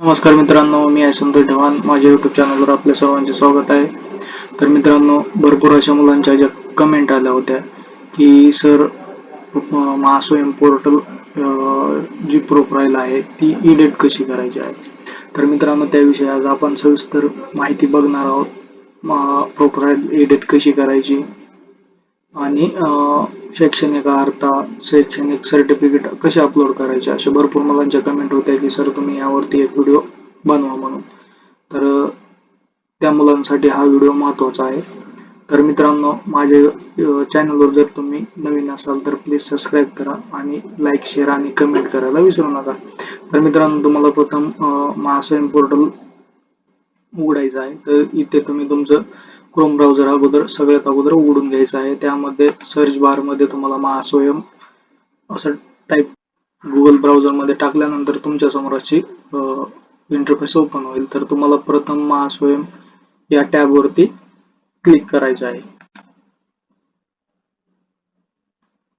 नमस्कार मित्रांनो मी आहे संतोष ढवान. माझ्या युट्यूब चॅनलवर आपल्या सर्वांचे स्वागत आहे. तर मित्रांनो भरपूर अशा मुलांच्या ज्या कमेंट आल्या होत्या की सर महास्वयं पोर्टल जी प्रोफाईल आहे ती इडिट कशी करायची आहे? तर मित्रांनो त्याविषयी आज आपण सविस्तर माहिती बघणार आहोत. प्रोफाईल एडिट कशी करायची? आणि शैक्षणिक अर्था शैक्षणिक सर्टिफिकेट कसे अपलोड करायचे? अशा भरपूर मुलांच्या कमेंट होत्या की सर तुम्ही यावरती एक व्हिडिओ बनवा म्हणून. तर त्या मुलांसाठी हा व्हिडिओ महत्त्वाचा आहे. तर मित्रांनो माझ्या चॅनलवर जर तुम्ही नवीन असाल तर प्लीज सबस्क्राईब करा आणि लाईक शेअर आणि कमेंट करायला विसरू नका. तर मित्रांनो तुम्हाला प्रथम अं, महास्वयं पोर्टल उघडायचं आहे. तर इथे तुम्ही तुमचं क्रोम ब्राउझर अगोदर सगळ्यात अगोदर उघडून घ्यायचं आहे. त्यामध्ये सर्च बारमध्ये तुम्हाला महासोयम असं टाईप गुगल ब्राउजरमध्ये टाकल्यानंतर तुमच्यासमोर अशी इंटरफेस ओपन होईल. तर तुम्हाला प्रथम महास्वयं या टॅब वरती क्लिक करायचं आहे.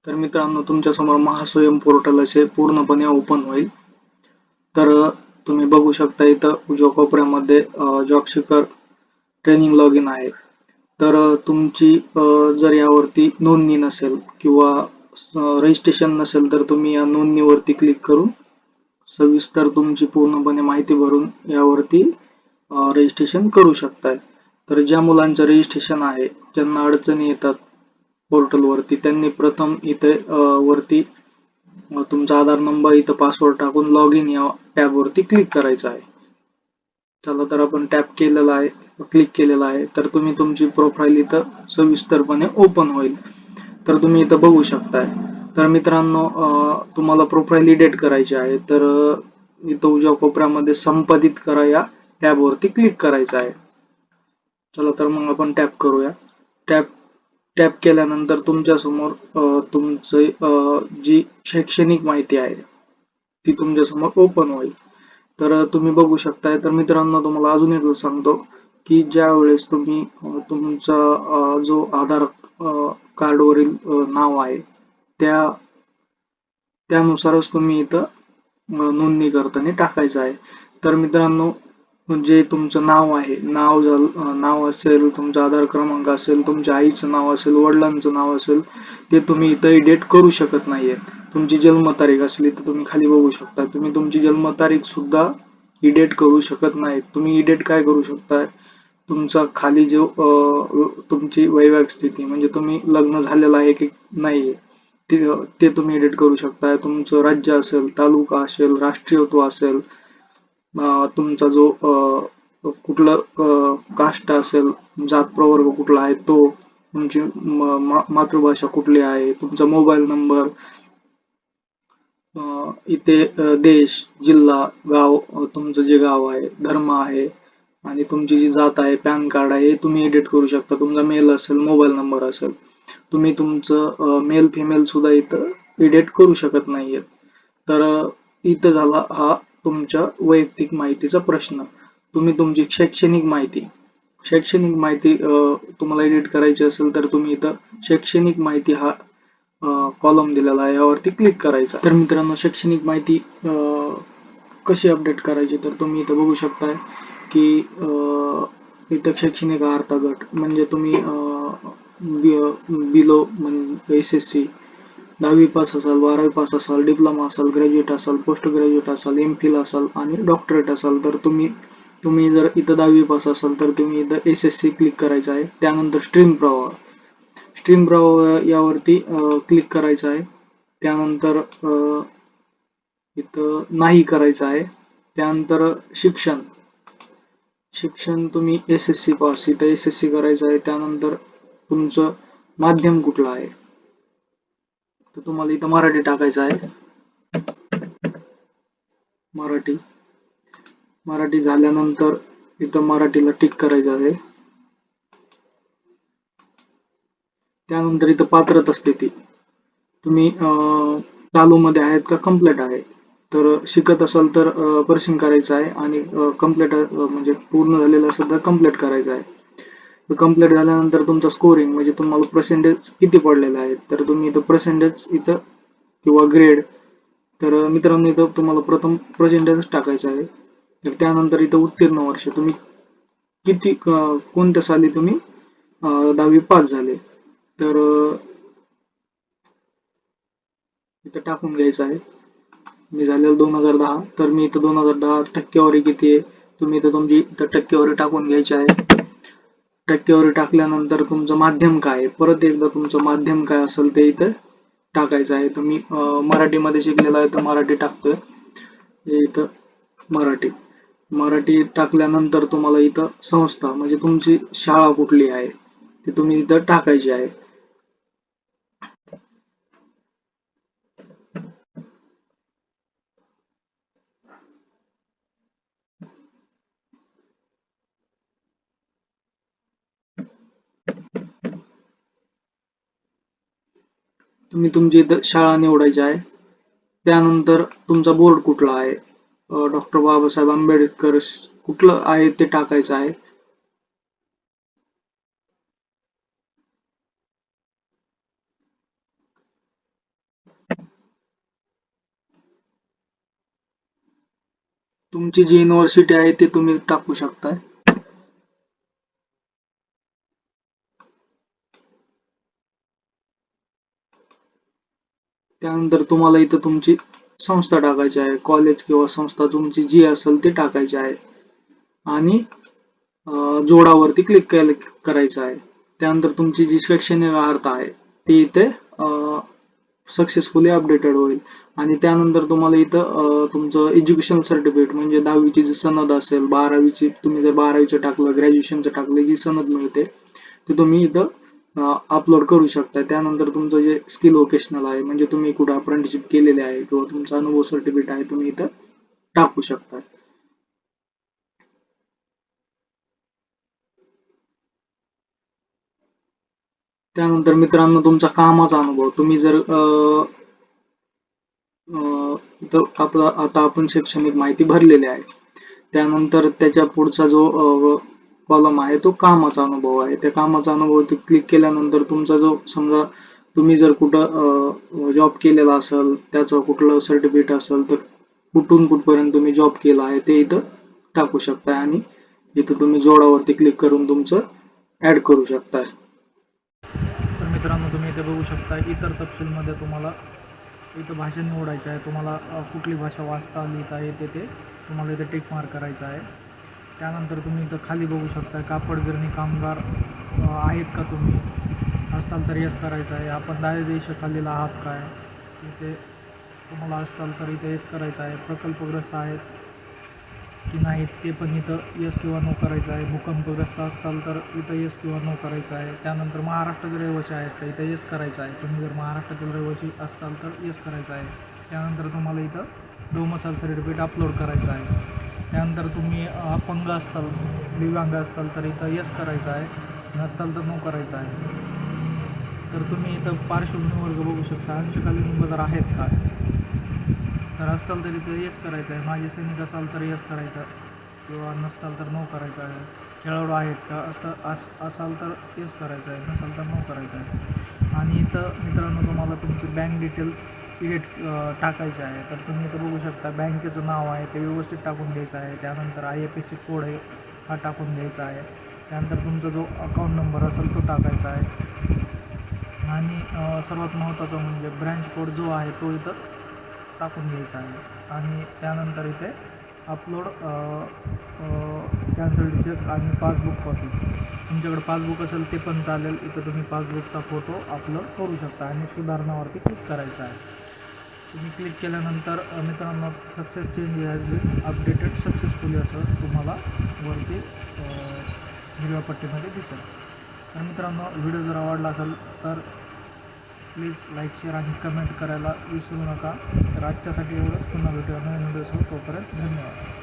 तर मित्रांनो तुमच्यासमोर महास्वयं पोर्टल असे पूर्णपणे ओपन होईल. तर तुम्ही बघू शकता इथं उजव्या कोपऱ्यामध्ये job seeker training log in आहे. तर तुमची जर यावरती नोंदणी नसेल किंवा रजिस्ट्रेशन नसेल तर तुम्ही या नोंदणीवरती क्लिक करून सविस्तर तुमची पूर्णपणे माहिती भरून यावरती रजिस्ट्रेशन करू शकताय. तर ज्या मुलांचं रजिस्ट्रेशन आहे ज्यांना अडचणी येतात पोर्टलवरती त्यांनी प्रथम इथे वरती तुमचा आधार नंबर इथं पासवर्ड टाकून लॉग इन या टॅब वरती क्लिक करायचं आहे. चला तर आपण टॅप केलेला आहे. क्लिक केलेला आहे तर तुम्ही तुमची प्रोफाईल इथं सविस्तरपणे ओपन होईल. तर तुम्ही इथं बघू शकताय. तर मित्रांनो तुम्हाला प्रोफाईल एडिट करायची आहे तर इथं उजव्या कोपऱ्यामध्ये संपादित करा या टॅब वरती क्लिक करायचं आहे. चला तर मग आपण टॅप करूया. टॅप टॅप केल्यानंतर तुमच्यासमोर तुमचे जी शैक्षणिक माहिती आहे ती तुमच्यासमोर ओपन होईल. तर तुम्ही बघू शकताय. तर मित्रांनो तुम्हाला अजून एक सांगतो. की ज्या वेळेस तुम्ही तुमचा जो आधार कार्ड वरील नाव आहे त्या त्यानुसारच तुम्ही इथं नोंदणी करताना टाकायचं आहे. तर मित्रांनो जे तुमचं नाव आहे नाव झालं नाव असेल तुमचा आधार क्रमांक असेल तुमच्या आईचं नाव असेल वडिलांचं नाव असेल ते तुम्ही इथं एडिट करू शकत नाहीये. तुमची जन्मतारीख असली तर तुम्ही खाली बघू शकता. तुम्ही तुमची जन्मतारीख सुद्धा इडेट करू शकत नाही तुम्ही इडेट काय करू शकता? तुमचा खाली जो तुमची वैवाहिक स्थिती म्हणजे तुम्ही लग्न झालेलं आहे की नाही ते ते तुम्ही एडिट करू शकता तुमचं राज्य असेल तालुका असेल राष्ट्रीयत्व असेल तुमचा जो कुठलं कास्ट असेल जात प्रवर्ग कुठला आहे तो तुमची मातृभाषा कुठली आहे तुमचा मोबाईल नंबर इथे देश जिल्हा गाव तुमचं जे गाव आहे धर्म आहे आणि तुमची जी जात आहे पॅन कार्ड आहे हे तुम्ही एडिट करू शकता. तुमचा मेल असेल मोबाईल नंबर असेल. तुम्ही तुमचं मेल फिमेल सुद्धा इथं एडिट करू शकत नाहीयेत. तर इथं झाला हा तुमच्या वैयक्तिक माहितीचा प्रश्न. तुम्ही तुमची शैक्षणिक माहिती शैक्षणिक माहिती तुम्हाला एडिट करायची असेल तर तुम्ही इथं शैक्षणिक माहिती हा कॉलम दिलेला आहे. यावरती क्लिक करायचा. तर मित्रांनो शैक्षणिक माहिती कशी अपडेट करायची तर तुम्ही इथं बघू शकताय. की अं, इथं शैक्षणिक अर्था गट म्हणजे तुम्ही बिलो एस एस सी दहावी पास असाल बारावी पास असाल डिप्लोमा असाल ग्रॅज्युएट असाल पोस्ट ग्रॅज्युएट असाल एम फिल असाल आणि डॉक्टरेट असाल तर तुम्ही तुम्ही जर इथं दहावी पास असाल तर तुम्ही इथं एस एस सी क्लिक करायचं आहे. त्यानंतर स्ट्रीम प्रवाह. स्ट्रीम प्रवाह यावरती क्लिक करायचं आहे. त्यानंतर अं, इथं नाही करायचं आहे. त्यानंतर शिक्षण. शिक्षण तुम्ही एस एस सी पास इथं एस एस सी करायचं आहे त्यानंतर तुमचं माध्यम कुठलं आहे? तर तुम्हाला इथं मराठी टाकायचं आहे. मराठी. मराठी झाल्यानंतर इथं मराठीला टिक करायचं आहे. त्यानंतर इथं पात्रता स्थिती. तुम्ही चालू मध्ये आहेत का कंप्लीट आहे? तर शिकत असाल तर पर्सिंग करायचं आहे आणि कंप्लीट म्हणजे पूर्ण झालेलं असेल तर कंप्लीट करायचं आहे. कंप्लीट झाल्यानंतर तुमचा स्कोरिंग म्हणजे तुम्हाला पर्सेंटेज किती पडलेला आहे? तर तुम्ही इथं पर्सेंटेज इथं किंवा ग्रेड तर मित्रांनो इथं तुम्हाला प्रथम पर्सेंटेज टाकायचं आहे. तर त्यानंतर इथं उत्तीर्ण वर्ष तुम्ही किती कोणत्या साली तुम्ही दहावी पास झाले? तर इथं टाकून घ्यायचं आहे. मी झालेलं दोन हजार दहा. तर मी इथं दोन हजार दहा टक्केवारी किती आहे? तुम्ही इथं तुमची इथं टक्केवारी टाकून घ्यायची आहे. टक्केवारी टाकल्यानंतर तुमचं माध्यम काय आहे? परत एकदा तुमचं माध्यम काय असेल ते इथं टाकायचं आहे. तर मी मराठीमध्ये शिकलेलं आहे तर मराठी टाकतोय. इथं मराठी. मराठी टाकल्यानंतर तुम्हाला इथं संस्था म्हणजे तुमची शाळा कुठली आहे ती तुम्ही इथं टाकायची आहे. तुम्ही तुमची इथं शाळा निवडायची आहे. त्यानंतर तुमचा बोर्ड कुठला आहे? डॉक्टर बाबासाहेब आंबेडकर कुठलं आहे ते टाकायचं आहे? तुमची जी युनिव्हर्सिटी आहे ते तुम्ही टाकू शकताय. त्यानंतर तुम्हाला इथं तुमची संस्था टाकायची आहे. कॉलेज किंवा संस्था तुमची जी असेल ती टाकायची आहे. आणि जोडावरती क्लिक करायचं आहे. त्यानंतर तुमची जी शैक्षणिक अर्हता आहे ती इथे सक्सेसफुली अपडेटेड होईल. आणि त्यानंतर तुम्हाला इथं तुमचं एज्युकेशन सर्टिफिकेट म्हणजे दहावीची जी सनद असेल बारावीची तुम्ही जर बारावीचं टाकलं ग्रॅज्युएशनचं टाकलं जी सनद मिळते ते तुम्ही इथं अपलोड करू शकता. त्यानंतर तुमचं जे स्किल वोकेशनल आहे म्हणजे तुम्ही कुठं अप्रेंटिसशिप केलेले आहे किंवा तुमचा अनुभव सर्टिफिकेट आहे तुम्ही इथं टाकू शकता. त्यानंतर मित्रांनो तुमचा कामाचा अनुभव. तुम्ही जर अं, आपला आता आपण शैक्षणिक माहिती भरलेली आहे. त्यानंतर त्याच्या पुढचा जो कॉलम आहे तो कामाचा अनुभव आहे. त्या कामाचा अनुभव क्लिक केल्यानंतर तुमचा जो समजा तुम्ही जर कुठं जॉब केलेला असेल त्याचं कुठलं सर्टिफिकेट असेल तर कुठून कुठपर्यंत तुम्ही जॉब केला आहे ते इथं टाकू शकताय आणि इथं तुम्ही जोडावरती क्लिक करून तुमचं ऍड करू शकताय. तर मित्रांनो तुम्ही इथे बघू शकता इतर तपशीलमध्ये तुम्हाला इथं भाषा निवडायची आहे. तुम्हाला कुठली भाषा वाचता लिहिता येते ते. तुम्हाला इथे टिक मार्क करायचं आहे. त्यानंतर तुम्ही इथं खाली बघू शकता कापड गिरणी कामगार आहेत का तुम्ही? असताल तर यस करायचं आहे. आपण दारिद्र्यखालील आहात काय? इथे तुम्हाला असताल तर इथे यस करायचं आहे. प्रकल्पग्रस्त आहेत की नाहीत ते पण इथं यस किंवा नो करायचं आहे. भूकंपग्रस्त असताल तर इथं यस किंवा नो करायचं आहे. त्यानंतर महाराष्ट्राचे रहिवासी आहेत का? इथं यस करायचं आहे. तुम्ही जर महाराष्ट्रातील रहिवासी असताल तर यस करायचं आहे. त्यानंतर तुम्हाला इथं डोमसाल सर्टिफिकेट अपलोड करायचं आहे. त्यानंतर तुम्ही अपंग असताल दिव्यांग असताल तर इथं यस करायचं आहे. नसताल तर नो करायचं आहे. तर तुम्ही इथं पार्श्वभूमी वर्ग बघू शकता. अंशकालीन पगार आहेत का? तर असताल तर इथं येस करायचं आहे. माझे सैनिक असाल तर येस करायचं किंवा नसताल तर नो करायचं आहे. खेळाडू आहेत का? असं अस असाल तर येस करायचं आहे. नसाल तर नो करायचं आहे. आणि इथं मित्रांनो तुम्हाला तुमची बँक डिटेल्स एडिट टाकायचे आहे. तर तुम्ही इथं बघू शकता बँकेचं नाव आहे ते व्यवस्थित टाकून द्यायचं आहे. त्यानंतर I F S C code आहे हा टाकून द्यायचा आहे. त्यानंतर तुमचा जो अकाउंट नंबर असेल तो टाकायचा आहे. आणि सर्वात महत्त्वाचं म्हणजे ब्रँच कोड जो आहे तो इथं टाकून घ्यायचा आहे. आणि त्यानंतर इथे अपलोड कॅन्सल चेक आणि पासबुक कॉपी तुमच्याकडे पासबुक असेल ते पण चालेल. इथं तुम्ही पासबुकचा फोटो अपलोड करू शकता आणि सुधारणावरती क्लिक करायचं आहे. तुम्ही क्लिक केल्यानंतर मित्रांनो success change has updated successfully असं तुम्हाला वरती हिरव्या पट्टीमध्ये दिसेल. तर मित्रांनो व्हिडिओ जर आवडला असेल तर प्लीज लाईक शेअर आणि कमेंट करायला विसरू नका. तर आजच्यासाठी एवढंच. पुन्हा व्हिडिओ नवीन व्हिडिओसह तोपर्यंत धन्यवाद.